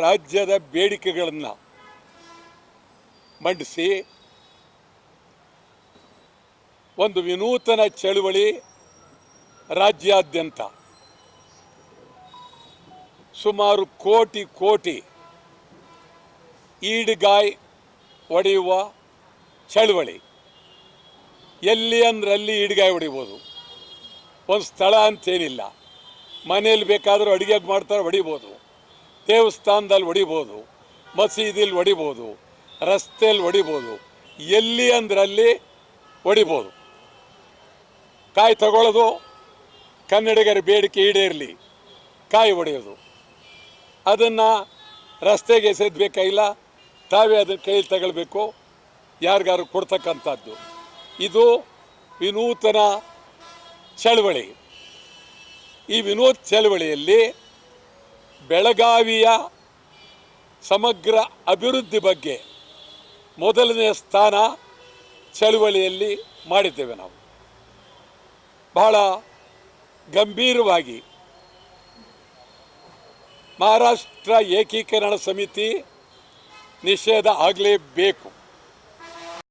ರಾಜ್ಯದ ಬೇಡಿಕೆಗಳನ್ನು ಮಂಡಿಸಿ ಒಂದು ವಿನೂತನ ಚಳುವಳಿ ರಾಜ್ಯಾದ್ಯಂತ ಸುಮಾರು ಕೋಟಿ ಕೋಟಿ ಈಡ್ಗಾಯ್ ಒಡೆಯುವ ಚಳುವಳಿ. ಎಲ್ಲಿ ಅಂದ್ರೆ ಅಲ್ಲಿ ಈಡ್ಗಾಯಿ ಹೊಡಿಬೋದು ಒಂದು ಸ್ಥಳ ಅಂತೇನಿಲ್ಲ. ಮನೆಯಲ್ಲಿ ಬೇಕಾದರೂ ಅಡುಗೆ ಮಾಡ್ತಾರೆ ಹೊಡಿಬೋದು ದೇವಸ್ಥಾನದಲ್ಲಿ ಹೊಡಿಬೋದು, ಮಸೀದಿಲಿ ಹೊಡಿಬೋದು ರಸ್ತೆಯಲ್ಲಿ ಹೊಡಿಬೋದು, ಎಲ್ಲಿ ಅಂದ್ರಲ್ಲಿ ಹೊಡಿಬೋದು. ಕಾಯಿ ತಗೊಳ್ಳೋದು, ಕನ್ನಡಿಗರ ಬೇಡಿಕೆ ಈಡೇರಲಿ, ಕಾಯಿ ಹೊಡೆಯೋದು. ಅದನ್ನು ರಸ್ತೆಗೆ ಎಸೆದ್ಬೇಕಾಗಿಲ್ಲ ತಾವೇ ಅದನ್ನು ಕೈಯಲ್ಲಿ ತಗೊಳ್ಬೇಕು ಯಾರಿಗಾರು ಕೊಡ್ತಕ್ಕಂಥದ್ದು. ಇದು ವಿನೂತನ ಚಳವಳಿ. ಈ ವಿನೂತ್ ಚಳವಳಿಯಲ್ಲಿ ಬೆಳಗಾವಿಯ ಸಮಗ್ರ ಅಭಿವೃದ್ಧಿ ಬಗ್ಗೆ ಮೊದಲನೆಯ ಸ್ಥಾನ ಚಳುವಳಿಯಲ್ಲಿ ಮಾಡಿದ್ದೇವೆ ನಾವು. ಬಹಳ ಗಂಭೀರವಾಗಿ ಮಹಾರಾಷ್ಟ್ರ ಏಕೀಕರಣ ಸಮಿತಿ ನಿಷೇಧ ಆಗಲೇಬೇಕು.